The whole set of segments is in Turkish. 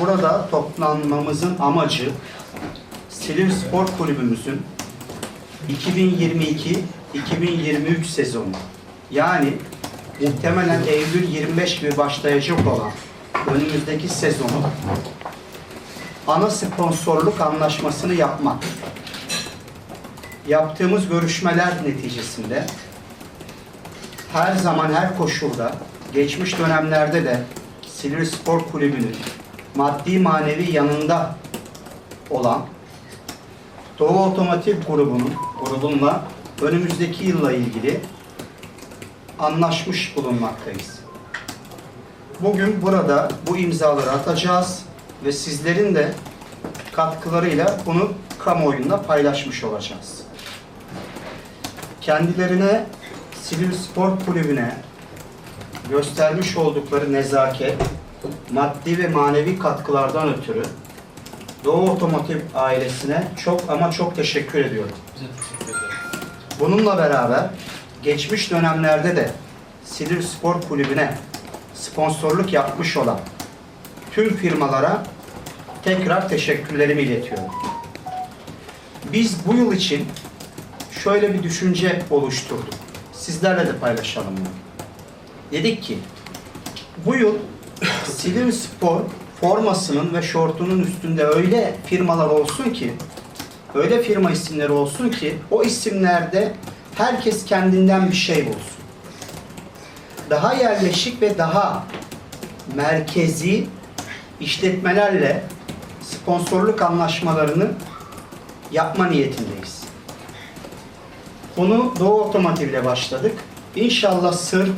Burada toplanmamızın amacı Silivri Spor Kulübümüzün 2022-2023 sezonu yani muhtemelen Eylül 25 gibi başlayacak olan önümüzdeki sezonu ana sponsorluk anlaşmasını yapmak. Yaptığımız görüşmeler neticesinde her zaman her koşulda geçmiş dönemlerde de Silivri Spor Kulübü'nün maddi manevi yanında olan Doğu Otomotiv grubunun grubunla önümüzdeki yılla ilgili anlaşmış bulunmaktayız. Bugün burada bu imzaları atacağız ve sizlerin de katkılarıyla bunu kamuoyunda paylaşmış olacağız. Kendilerine Silivri Spor Kulübü'ne göstermiş oldukları nezaket, maddi ve manevi katkılardan ötürü Doğu Otomotiv ailesine çok ama çok teşekkür ediyorum. Bununla beraber geçmiş dönemlerde de Silivri Spor Kulübü'ne sponsorluk yapmış olan tüm firmalara tekrar teşekkürlerimi iletiyorum. Biz bu yıl için şöyle bir düşünce oluşturduk. Sizlerle de paylaşalım bunu. Dedik ki bu yıl Silivri Spor formasının ve şortunun üstünde öyle firmalar olsun ki öyle firma isimleri olsun ki o isimlerde herkes kendinden bir şey bulsun. Daha yerleşik ve daha merkezi işletmelerle sponsorluk anlaşmalarını yapma niyetindeyiz. Bunu Doğu Otomotiv ile başladık. İnşallah sırt,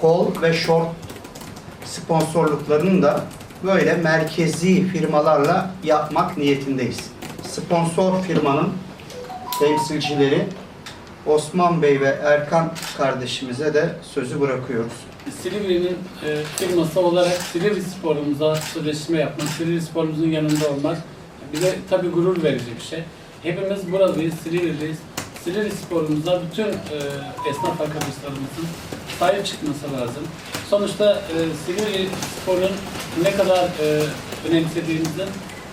kol ve şort sponsorluklarını da böyle merkezi firmalarla yapmak niyetindeyiz. Sponsor firmanın temsilcileri Osman Bey ve Erkan kardeşimize de sözü bırakıyoruz. Silivri'nin e, firması olarak Silivri sporumuza sözleşme yapmak, Silivri sporumuzun yanında olmak bize tabii gurur verici bir şey. Hepimiz buradayız, Silivri'deyiz. Silivri sporumuza bütün e, esnaf arkadaşlarımızın sahip çıkması lazım. Sonuçta e, Silivri sporun ne kadar e, önemsediğimizi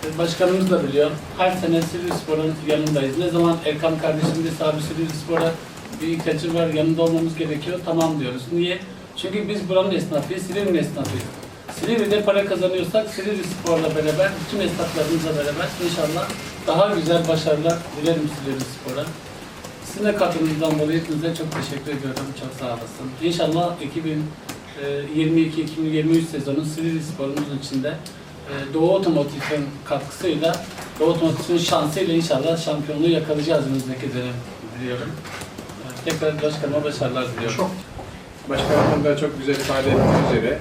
e, başkanımız da biliyor. Her sene Silivri sporun yanındayız. Ne zaman Erkan kardeşimiz abi Silivri spora bir ihtiyaçı var, yanında olmamız gerekiyor. Tamam diyoruz. Niye? Çünkü biz buranın esnafıyız, Silivri'nin esnafıyız. Silivri'de para kazanıyorsak Silivri Spor'la beraber, bütün esnaflarımızla beraber inşallah daha güzel başarılar dilerim Silivri Spor'a. Sizin de katkınızdan dolayı hepinize çok teşekkür ediyorum. Çok sağ olasın. İnşallah 2022-2023 sezonu Silivri Spor'umuzun içinde e, Doğu Otomotiv'in katkısıyla, Doğu Otomotiv'in şansıyla inşallah şampiyonluğu yakalayacağız önümüzdeki dönem diliyorum. E, Tekrar başkanıma başarılar diliyorum. Çok Başkanım da çok güzel ifade ettiği üzere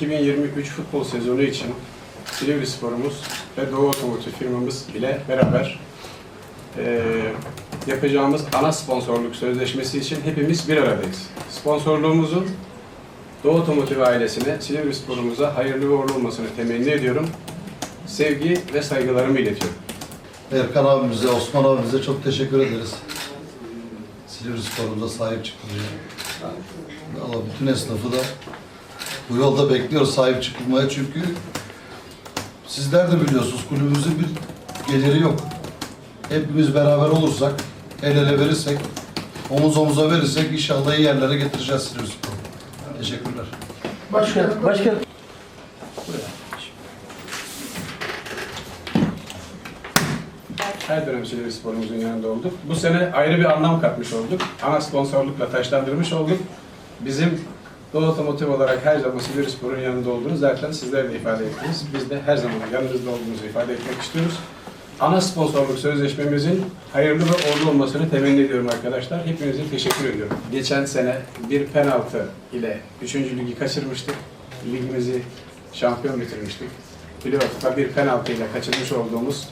2022-2023 futbol sezonu için Silivri Sporumuz ve Doğu Otomotiv firmamız ile beraber eee, yapacağımız ana sponsorluk sözleşmesi için hepimiz bir aradayız. Sponsorluğumuzun Doğu Otomotiv ailesine, Silivri Sporumuza hayırlı ve uğurlu olmasını temenni ediyorum. Sevgi ve saygılarımı iletiyorum. Erkan abimize, Osman abimize çok teşekkür ederiz. Silivri sporumuza sahip çıkmaya. Allah bütün esnafı da bu yolda bekliyoruz sahip çıkılmaya çünkü sizler de biliyorsunuz kulübümüzün bir geliri yok. Hepimiz beraber olursak, el ele verirsek, omuz omuza verirsek inşallah iyi yerlere getireceğiz Silivri Spor'u. Teşekkürler. Başka, başka Her dönem Silivri Spor'umuzun yanında olduk. Bu sene ayrı bir anlam katmış olduk. Ana sponsorlukla taşlandırmış olduk. Bizim Doğu Otomotiv olarak her zaman Silivri Spor'un yanında olduğunu zaten sizler de ifade ettiniz. Biz de her zaman yanınızda olduğumuzu ifade etmek istiyoruz. Ana sponsorluk sözleşmemizin hayırlı ve uğurlu olmasını temenni ediyorum arkadaşlar. Hepinize teşekkür ediyorum. Geçen sene bir penaltı ile 3. ligi kaçırmıştık. Ligimizi şampiyon bitirmiştik. Playoff'ta bir penaltı ile kaçırmış olduğumuz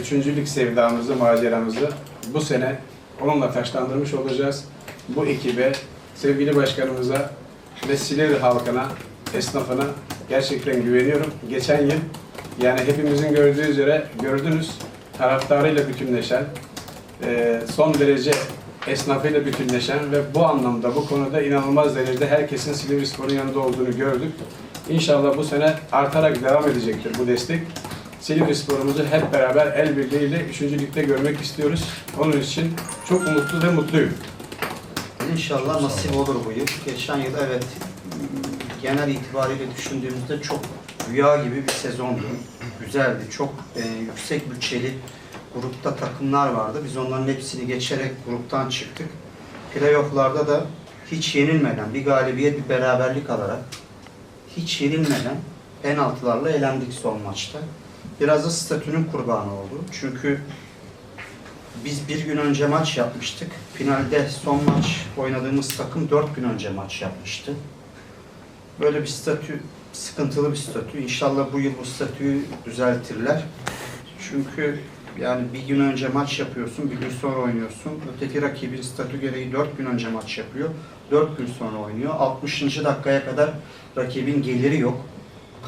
üçüncülük sevdamızı, maceramızı bu sene onunla taşlandırmış olacağız. Bu ekibe, sevgili başkanımıza ve Silivri halkına, esnafına gerçekten güveniyorum. Geçen yıl yani hepimizin gördüğü üzere gördünüz taraftarıyla bütünleşen, eee, son derece esnafıyla bütünleşen ve bu anlamda, bu konuda inanılmaz derecede herkesin Silivri Spor'un yanında olduğunu gördük. İnşallah bu sene artarak devam edecektir bu destek. Silivri sporumuzu hep beraber el birliğiyle 3. ligde görmek istiyoruz. Onun için çok umutlu ve mutluyum. İnşallah nasip olur bu yıl. Geçen yıl evet genel itibariyle düşündüğümüzde çok rüya gibi bir sezondu. Güzeldi. Çok e, yüksek bütçeli grupta takımlar vardı. Biz onların hepsini geçerek gruptan çıktık. Playoff'larda da hiç yenilmeden, bir galibiyet, bir beraberlik alarak hiç yenilmeden penaltılarla elendik son maçta. Biraz da statünün kurbanı oldu. Çünkü biz bir gün önce maç yapmıştık. Finalde son maç oynadığımız takım dört gün önce maç yapmıştı. Böyle bir statü, sıkıntılı bir statü. İnşallah bu yıl bu statüyü düzeltirler. Çünkü yani bir gün önce maç yapıyorsun, bir gün sonra oynuyorsun. Öteki rakibin statü gereği dört gün önce maç yapıyor. Dört gün sonra oynuyor. 60. dakikaya kadar rakibin geliri yok.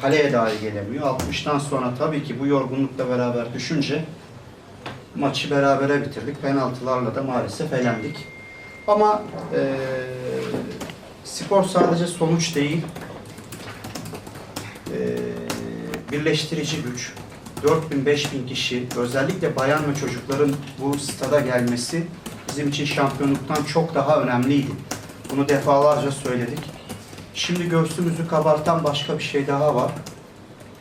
Kaleye dahi gelemiyor. 60'tan sonra tabii ki bu yorgunlukla beraber düşünce maçı berabere bitirdik. Penaltılarla da maalesef elendik. Ama eee, spor sadece sonuç değil, birleştirici güç. 4000-5000 kişi, özellikle bayan ve çocukların bu stada gelmesi bizim için şampiyonluktan çok daha önemliydi. Bunu defalarca söyledik. Şimdi göğsümüzü kabartan başka bir şey daha var.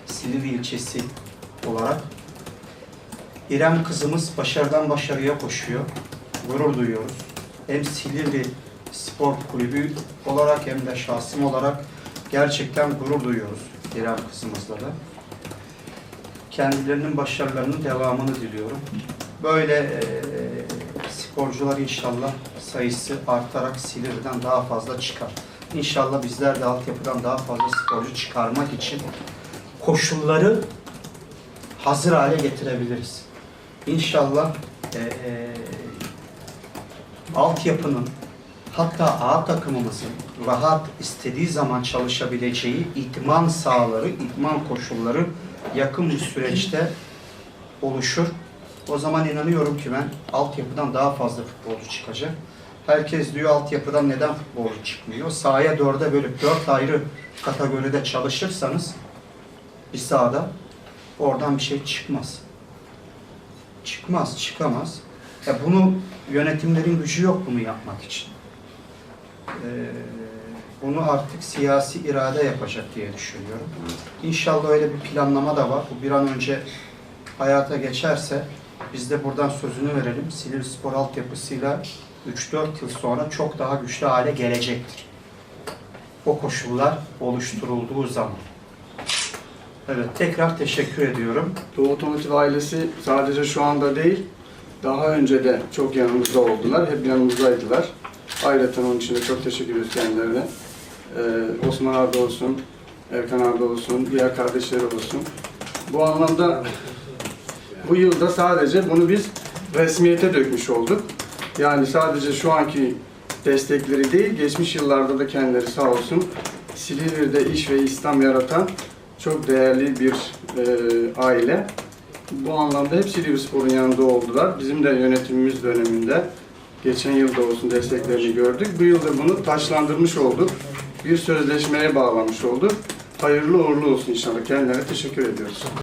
Silivri ilçesi olarak. İrem kızımız başarıdan başarıya koşuyor. Gurur duyuyoruz. Hem Silivri Spor Kulübü olarak hem de şahsım olarak gerçekten gurur duyuyoruz İrem kızımızla da. Kendilerinin başarılarının devamını diliyorum. Böyle eee, sporcular inşallah sayısı artarak Silivri'den daha fazla çıkar. İnşallah bizler de altyapıdan daha fazla sporcu çıkarmak için koşulları hazır hale getirebiliriz. İnşallah e, e, altyapının hatta A takımımızın rahat istediği zaman çalışabileceği itman sahaları, itman koşulları yakın bir süreçte oluşur. O zaman inanıyorum ki ben altyapıdan daha fazla futbolcu çıkacak. Herkes diyor altyapıdan neden futbolcu çıkmıyor? Sahaya dörde bölüp dört ayrı kategoride çalışırsanız bir sahada oradan bir şey çıkmaz. Çıkmaz, çıkamaz. Ya bunu yönetimlerin gücü yok bunu yapmak için. Ee, bunu artık siyasi irade yapacak diye düşünüyorum. İnşallah öyle bir planlama da var. Bu bir an önce hayata geçerse biz de buradan sözünü verelim. Silivri Spor altyapısıyla 3-4 yıl sonra çok daha güçlü hale gelecektir. O koşullar oluşturulduğu zaman. Evet, tekrar teşekkür ediyorum. Doğu Otomotiv ailesi sadece şu anda değil, daha önce de çok yanımızda oldular, hep yanımızdaydılar. Ayrıca onun için de çok teşekkür ediyoruz kendilerine. Ee, Osman abi olsun, Erkan abi olsun, diğer kardeşleri olsun. Bu anlamda bu yılda sadece bunu biz resmiyete dökmüş olduk. Yani sadece şu anki destekleri değil, geçmiş yıllarda da kendileri sağ olsun Silivri'de iş ve İslam yaratan çok değerli bir e, aile. Bu anlamda hep Silivri Spor'un yanında oldular. Bizim de yönetimimiz döneminde geçen yılda olsun desteklerini gördük. Bu yılda bunu taşlandırmış olduk. Bir sözleşmeye bağlamış olduk. Hayırlı uğurlu olsun inşallah. Kendilerine teşekkür ediyoruz.